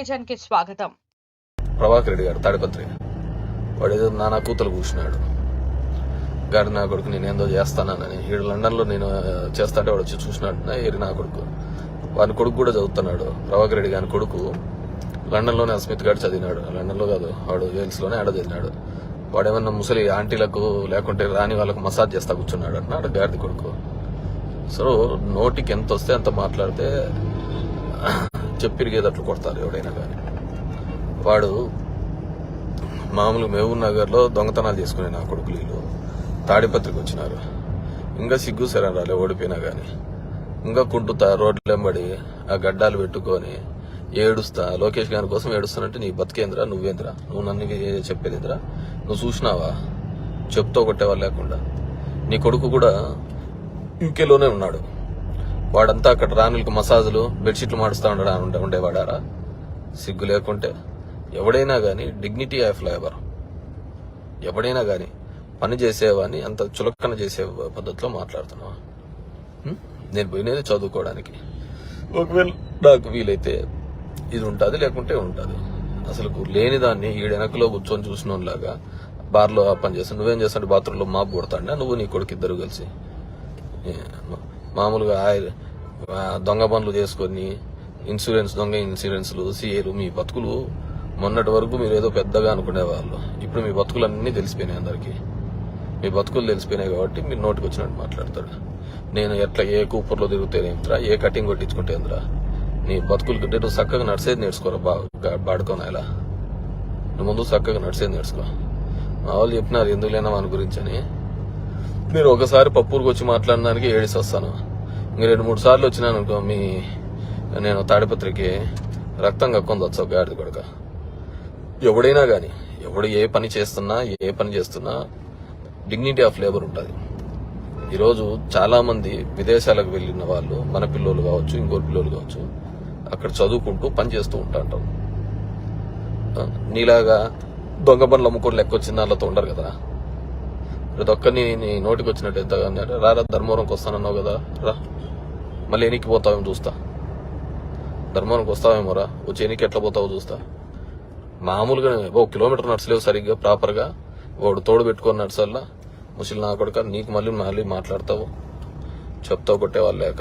టెలివిజన్కి స్వాగతం. ప్రభాకర్ రెడ్డి గారు తాడిపత్రి. వాడు ఏదో నానా కూతులు కూర్చున్నాడు. గాడి నా కొడుకు నేను ఏందో చేస్తానని ఈడు లండన్లో నేను చేస్తాంటే వాడు వచ్చి చూసినాడు. ఏరి నా కొడుకు. వాని కొడుకు కూడా చదువుతున్నాడు. ప్రభాకర్ రెడ్డి గారి కొడుకు లండన్లోనే అస్మిత్ గారు చదివినాడు. లండన్లో కాదు వాడు వేల్స్లోనే ఆడ చదివినాడు. వాడేమన్నా ముసలి ఆంటీలకు లేకుంటే రాని వాళ్ళకు మసాజ్ చేస్తా కూర్చున్నాడు అన్నాడు గారిది కొడుకు. సో నోటికి ఎంత వస్తే అంత మాట్లాడితే చెప్పిరిగేదట్లు కొడతారు ఎవడైనా కానీ. వాడు మామూలు మహబూబ్ నగర్లో దొంగతనాలు చేసుకునే నా కొడుకులు వీళ్ళు. తాడిపత్రికి వచ్చినారు. ఇంకా సిగ్గు సరే రాలే ఓడిపోయినా కానీ ఇంకా కుంటుతా రోడ్లు వెంబడి ఆ గడ్డాలు పెట్టుకొని ఏడుస్తా లోకేష్ గారి కోసం ఏడుస్తానంటే నీ బతికేంద్రా నువ్వేంద్రా? నువ్వు నన్ను ఏ- నువ్వు చూసినావా? చెప్తో కొట్టేవాళ్ళు లేకుండా. నీ కొడుకు కూడా యూకేలోనే ఉన్నాడు. వాడంతా అక్కడ రాణులకు మసాజులు బెడ్షీట్లు మాడుస్తా ఉండడా ఉండేవాడారా? సిగ్గు లేకుంటే ఎవడైనా గాని డిగ్నిటీ ఆఫ్ లేబర్. ఎవడైనా గాని పని చేసేవాని అంత చులకన చేసే పద్ధతిలో మాట్లాడుతున్నావా? నేను పోయినది చదువుకోవడానికి. ఒకవేళ నాకు వీలైతే ఇది ఉంటుంది లేకుంటే ఉంటుంది. అసలు లేని దాన్ని ఈడెనకలో కూర్చొని చూసినోళ్ళలాగా బార్లో ఆ పని చేస్తాను నువ్వేం చేస్తాడు బాత్రూంలో మాపు కొడతాడా? నువ్వు నీ కొడుకు ఇద్దరు కలిసి. మామూలుగా ఆయ- దొంగ పనులు చేసుకొని ఇన్సూరెన్స్ దొంగ ఇన్సూరెన్స్లు సీఏలు మీ బతుకులు మొన్నటి వరకు మీరు ఏదో పెద్దగా అనుకునేవాళ్ళు. ఇప్పుడు మీ బతుకులన్నీ తెలిసిపోయినాయి అందరికీ. మీ బతుకులు తెలిసిపోయినాయి కాబట్టి మీరు నోటికి వచ్చినట్టు మాట్లాడతాడు. నేను ఎట్లా ఏ కూపర్లో తిరుగుతేనేమిట్రా ఏ కటింగ్ కొట్టించుకుంటేంద్రా నీ బతుకులు కంటే చక్కగా నడిచేది నేర్చుకోరా బా బాడుకోనా ఇలా నువ్వు ముందు చక్కగా నడిచేది నేర్చుకో. మా వాళ్ళు చెప్పినారు ఎందుకు లేనా వాని గురించి అని. మీరు ఒకసారి పప్పూరుకు వచ్చి మాట్లాడడానికి ఏడిసి వస్తాను. ఇంక రెండు మూడు సార్లు వచ్చినాను అనుకో మీ నేను తాడిపత్రికి రక్తం కక్కుంది వచ్చావు గాడిది కొడక. ఎవడైనా గాని ఎవడు ఏ పని చేస్తున్నా ఏ పని చేస్తున్నా డిగ్నిటీ ఆఫ్ లేబర్ ఉంటుంది. ఈరోజు చాలా మంది విదేశాలకు వెళ్ళిన వాళ్ళు మన పిల్లలు కావచ్చు ఇంకోటి పిల్లలు కావచ్చు అక్కడ చదువుకుంటూ పని చేస్తూ ఉంటాంటారు. నీలాగా దొంగ పనులు అమ్ముకొని లెక్క వచ్చిన వాళ్ళతో ఉండరు కదా ప్రతి ఒక్కరిని నీ నోటికి వచ్చినట్టు ఎంత అన్నాడు రారా ధర్మవరంకి వస్తానన్నావు కదా. రా. మళ్ళీ ఎనికి పోతావేమో చూస్తా. ధర్మవరంకి వస్తావేమో రా. వచ్చి ఎనికి ఎట్లా పోతావో చూస్తా. మామూలుగా ఓ కిలోమీటర్ నడచలేవు సరిగ్గా ప్రాపర్గా. వాడు తోడు పెట్టుకొని నడచల్లా. ముసలి నా కొడుక నీకు మళ్ళీ మళ్ళీ మాట్లాడతావు. చెప్తావు కొట్టేవాళ్ళు లేక.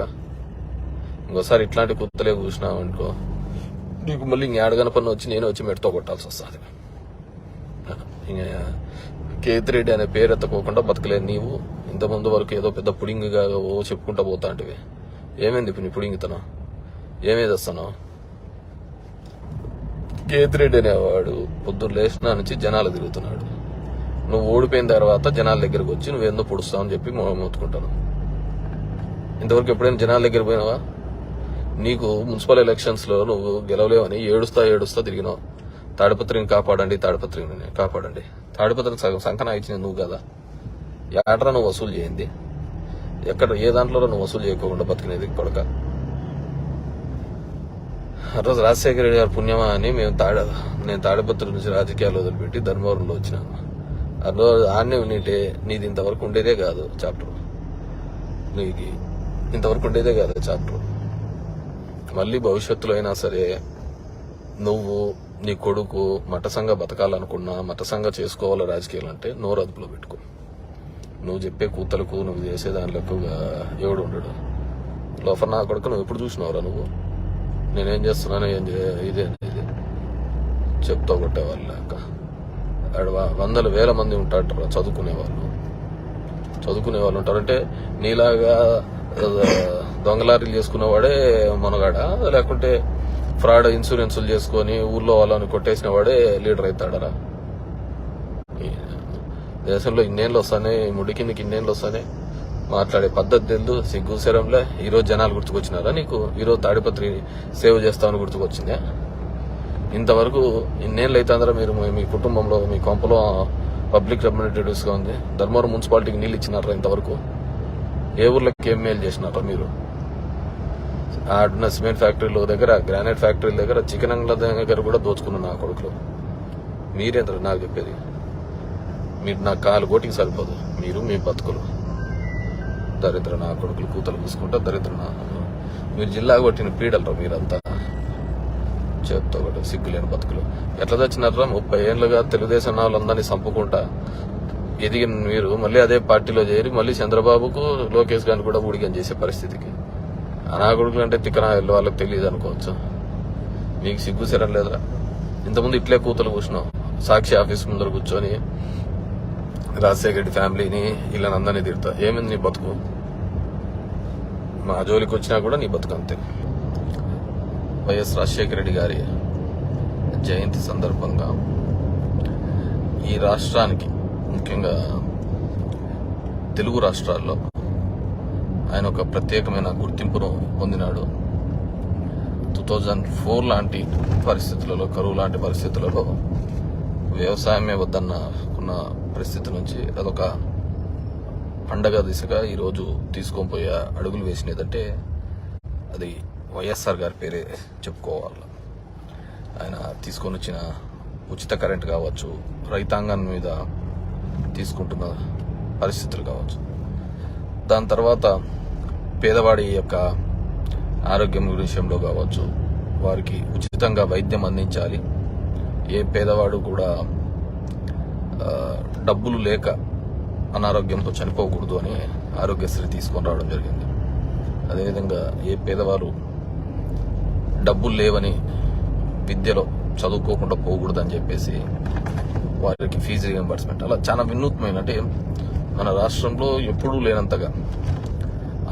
ఇంకోసారి ఇట్లాంటి కుత్తలే కూర్చున్నావు అనుకో. నీకు మళ్ళీ ఇంక ఏడగన పని వచ్చి నేను వచ్చి మెడతో కొట్టాల్సి వస్తుంది. ఇంకా కేతిరెడ్డి అనే పేరు ఎత్తకోకుండా బతకలేదు నీవు ఇంత ముందు వరకు ఏదో పెద్ద పుడింగిగా ఓ చెప్పుకుంటా పోతాంటివి ఏమైంది ఇప్పుడు నీ పుడింగితనం? ఏమేది వస్తాను కేతిరెడ్డి అనేవాడు పొద్దున్న లేచిన నుంచి జనాలు తిరుగుతున్నాడు. నువ్వు ఓడిపోయిన తర్వాత జనాల దగ్గరకు వచ్చి నువ్వేందో పొడుస్తావు అని చెప్పి మొ- మొత్తుకుంటాను ఇంతవరకు ఎప్పుడైనా జనాల దగ్గర పోయినావా? నీకు మున్సిపల్ ఎలక్షన్స్లో నువ్వు గెలవలేవని ఏడుస్తా ఏడుస్తా తిరిగినావు. తాడిపత్రిని కాపాడండి తాడిపత్రిని కాపాడండి. తాడిపత్రిని సగం సంకన ఇచ్చింది నువ్వు కదా. ఏడరా నువ్వు వసూలు చేయింది? ఎక్కడ ఏ దాంట్లో నువ్వు వసూలు చేయకోకుండా బతికినది కొడక? ఆ రోజు రాజశేఖర రెడ్డి గారి పుణ్యమా అని మేము తాడ నేను తాడిపత్రి నుంచి రాజకీయాలు వదిలిపెట్టి ధర్మవరంలో వచ్చినాను ఆ రోజు ఆడనే ఉన్నింటే నీది ఇంతవరకు ఉండేదే కాదు చాప్టర్. నీకు ఇంతవరకు ఉండేదే కాదు చాప్టర్. మళ్ళీ భవిష్యత్తులో అయినా సరే నువ్వు నీ కొడుకు మటసంగా బతకాలనుకున్నా మటసంగా చేసుకోవాలి రాజకీయాలు అంటే నోరు అదుపులో పెట్టుకో. నువ్వు చెప్పే కూతలకు నువ్వు చేసే దానిలకు ఎక్కువగా ఎవడు ఉండడు. లోపల నా కొడుకు నువ్వు ఎప్పుడు చూసినావురా నువ్వు? నేనేం చేస్తున్నాను? ఏం చే- ఇదే ఇదే? చెప్తా కొట్టేవాళ్ళు లేక అక్కడ వందల వేల మంది ఉంటారు చదువుకునే వాళ్ళు చదువుకునే వాళ్ళు ఉంటారు. అంటే నీలాగా దొంగలారీలు చేసుకునేవాడే మనగాడ? లేకుంటే ఫ్రాడ్ ఇన్సూరెన్సులు చేసుకొని ఊర్లో వాళ్ళని కొట్టేసిన వాడే లీడర్ అవుతాడరా. దేశంలో ఇన్నేళ్ళు వస్తానే ముడి కిందకి ఇన్నేళ్ళు వస్తానే మాట్లాడే పద్ధతి తెలుదు సిగ్గు శరంలే. ఈరోజు జనాలు గుర్తుకొచ్చినారా నీకు? ఈరోజు తాడిపత్రి సేవ చేస్తామని గుర్తుకొచ్చిందా? ఇంతవరకు ఇన్నేళ్ళు అవుతుందరా మీరు మీ- కుటుంబంలో మీ కొంపలో పబ్లిక్ రిప్రజెంటేటివ్స్గా ఉంది. ధర్మవరం మున్సిపాలిటీకి నీళ్ళు ఇచ్చినారా ఇంతవరకు? ఏ ఊర్లోకి ఏం మేలు చేసినారా మీరు? ఆడున్న సిమెంట్ ఫ్యాక్టరీల దగ్గర గ్రానైట్ ఫ్యాక్టరీల దగ్గర చికెన్ అంగ్ల దగ్గర కూడా దోచుకున్న నా కొడుకులు. మీరేంద్ర నాకు చెప్పేది? మీరు నా కాలు కోటికి సరిపోదు. మీరు మీ బతుకులు. దరిద్ర నా కొడుకులు కూతలు పూసుకుంటా దరిద్ర నా మీరు జిల్లా కొట్టిన పీడలరా మీరంతా? చేత్తో ఒకటి సిగ్గులేని బతుకులు. ఎట్లా తెచ్చినారా ముప్పై ఏళ్ళుగా తెలుగుదేశం వాళ్ళందరినీ చంపుకుంటా. ఎదిగిన మీరు మళ్ళీ అదే పార్టీలో చేరి మళ్ళీ చంద్రబాబుకు లోకేష్ గారిని కూడా ఊడిగం చేసే పరిస్థితికి. అనాగుడుకులు అంటే తిక్కనా వాళ్ళకి తెలియదు అనుకోవచ్చు. మీకు సిగ్గు సిరం లేదురా. ఇంతకుముందు ఇట్లే కూతులు కూర్చున్నాం సాక్షి ఆఫీస్ ముందర కూర్చొని రాజశేఖర రెడ్డి ఫ్యామిలీని అందరినీ తిడతా ఏమైంది నీ బతుకు? మా జోలికి వచ్చినా కూడా నీ బతుకు అంతే. వైఎస్ రాజశేఖర రెడ్డి గారి జయంతి సందర్భంగా ఈ రాష్ట్రానికి ముఖ్యంగా తెలుగు రాష్ట్రాల్లో ఆయన ఒక ప్రత్యేకమైన గుర్తింపును పొందినాడు. టూ థౌజండ్ ఫోర్ లాంటి పరిస్థితులలో కరువు లాంటి పరిస్థితులలో వ్యవసాయమే వద్దన్న ఉన్న పరిస్థితి నుంచి అదొక పండగ దిశగా ఈరోజు తీసుకొని పోయే అడుగులు వేసినదంటే అది వైఎస్ఆర్ గారి పేరే చెప్పుకోవాలి. ఆయన తీసుకొని వచ్చిన ఉచిత కరెంట్ కావచ్చు రైతాంగం మీద తీసుకుంటున్న పరిస్థితులు కావచ్చు. దాని తర్వాత పేదవాడి యొక్క ఆరోగ్యం విషయంలో కావచ్చు వారికి ఉచితంగా వైద్యం అందించాలి. ఏ పేదవాడు కూడా డబ్బులు లేక అనారోగ్యంతో చనిపోకూడదు అని ఆరోగ్యశ్రీ తీసుకొని రావడం జరిగింది. అదేవిధంగా ఏ పేదవారు డబ్బులు లేవని విద్యలో చదువుకోకుండా పోకూడదని చెప్పేసి వారికి ఫీజు రియంబర్స్మెంట్ అలా చాలా వినూత్నమైన అంటే మన రాష్ట్రంలో ఎప్పుడూ లేనంతగా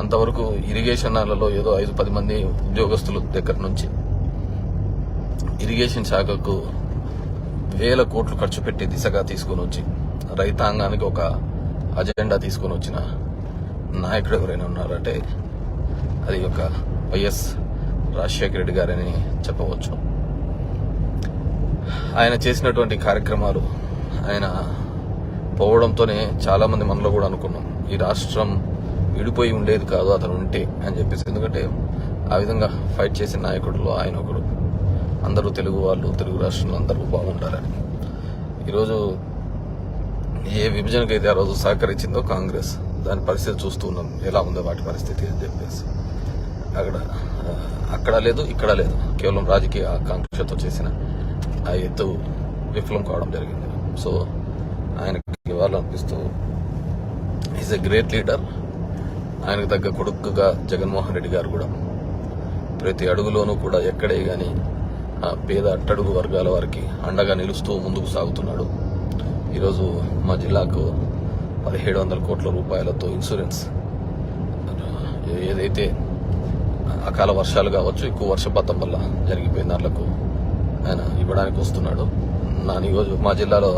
అంతవరకు ఇరిగేషన్లలో ఏదో ఐదు పది మంది ఉద్యోగస్తులు దగ్గర నుంచి ఇరిగేషన్ శాఖకు వేల కోట్లు ఖర్చు పెట్టే దిశగా తీసుకొని వచ్చి రైతాంగానికి ఒక అజెండా తీసుకొని వచ్చిన నాయకుడు ఎవరైనా ఉన్నారంటే అది ఒక వైఎస్ రాజశేఖర రెడ్డి గారని చెప్పవచ్చు. ఆయన చేసినటువంటి కార్యక్రమాలు ఆయన పోవడంతోనే చాలామంది మనలో కూడా అనుకున్నాం. ఈ రాష్ట్రం విడిపోయి ఉండేది కాదు అతను ఉంటే అని చెప్పేసి. ఎందుకంటే ఆ విధంగా ఫైట్ చేసిన నాయకుడులో ఆయన ఒకడు. అందరూ తెలుగు వాళ్ళు తెలుగు రాష్ట్రంలో అందరూ బాగుంటారని ఈరోజు ఏ విభజనకైతే ఆ రోజు సహకరించిందో కాంగ్రెస్ దాని పరిస్థితి చూస్తూ ఉన్నాం. ఎలా ఉందో వాటి పరిస్థితి అని చెప్పేసి. అక్కడ అక్కడ లేదు ఇక్కడ లేదు. కేవలం రాజకీయ ఆకాంక్షతో చేసిన ఆ ఎత్తు విఫలం కావడం జరిగింది. సో ఆయనకి ఇవ్వాలనిపిస్తూ ఈజ్ ఎ గ్రేట్ లీడర్ ఆయనకు తగ్గ కొడుకుగా జగన్మోహన్ రెడ్డి గారు కూడా ప్రతి అడుగులోనూ కూడా ఎక్కడే గాని ఆ పేద అట్టడుగు వర్గాల వారికి అండగా నిలుస్తూ ముందుకు సాగుతున్నాడు. ఈరోజు మా జిల్లాకు పదిహేడు వందల కోట్ల రూపాయలతో ఇన్సూరెన్స్. ఏదైతే అకాల వర్షాలు కావచ్చు ఎక్కువ వర్షపాతం వల్ల జరిగిపోయిన దాంట్లకు ఆయన ఇవ్వడానికి వస్తున్నాడు. నా నియోజక మా జిల్లాలో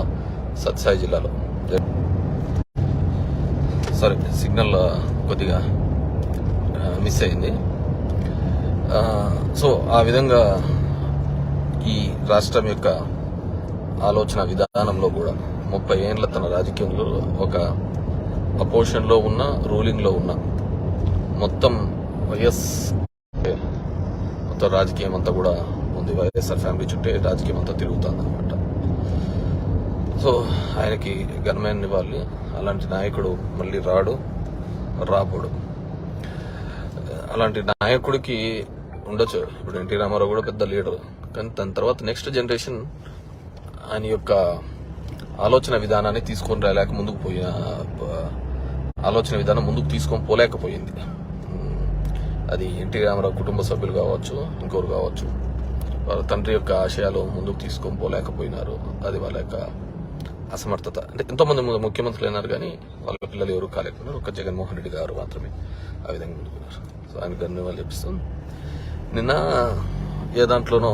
సత్సాయి జిల్లాలో. సారీ సిగ్నల్ uh, కొద్దిగా uh, మిస్ అయింది. Uh, సో ఆ విధంగా ఈ రాష్ట్రం యొక్క ఆలోచన విధానంలో కూడా ముప్పై ఏండ్ల తన రాజకీయంలో ఒక అపోజిషన్లో ఉన్న రూలింగ్లో ఉన్న మొత్తం వైఎస్ మొత్తం రాజకీయం అంతా కూడా ఉంది. వైఎస్ఆర్ ఫ్యామిలీ చుట్టే రాజకీయం అంతా తిరుగుతుంది అనమాట సో ఆయనకి ఘనమైన నివాళి. అలాంటి నాయకుడు మళ్ళీ రాడు రాబోడు. అలాంటి నాయకుడికి ఉండొచ్చు. ఇప్పుడు ఎన్టీ రామారావు కూడా పెద్ద లీడర్. కానీ దాని తర్వాత నెక్స్ట్ జనరేషన్ ఆయన యొక్క ఆలోచన విధానాన్ని తీసుకొని రాలేక ముందుకు పోయిన ఆలోచన విధానం ముందుకు తీసుకొని పోలేకపోయింది. అది ఎన్టీ రామారావు కుటుంబ సభ్యులు కావచ్చు ఇంకోరు కావచ్చు. వాళ్ళ తండ్రి యొక్క ఆశయాలు ముందుకు తీసుకొని పోలేకపోయినారు. అది వాళ్ళ యొక్క అసమర్థత. అంటే ఎంతోమంది ముఖ్యమంత్రులు అయినారు కానీ వాళ్ళ పిల్లలు ఎవరు కాలేకపోయినారు. ఒక జగన్మోహన్ రెడ్డి గారు మాత్రమే ఆ విధంగా ముందుకున్నారు సో ఆయన ధన్యవాదాలు చెప్తాం నిన్న ఏ దాంట్లోనో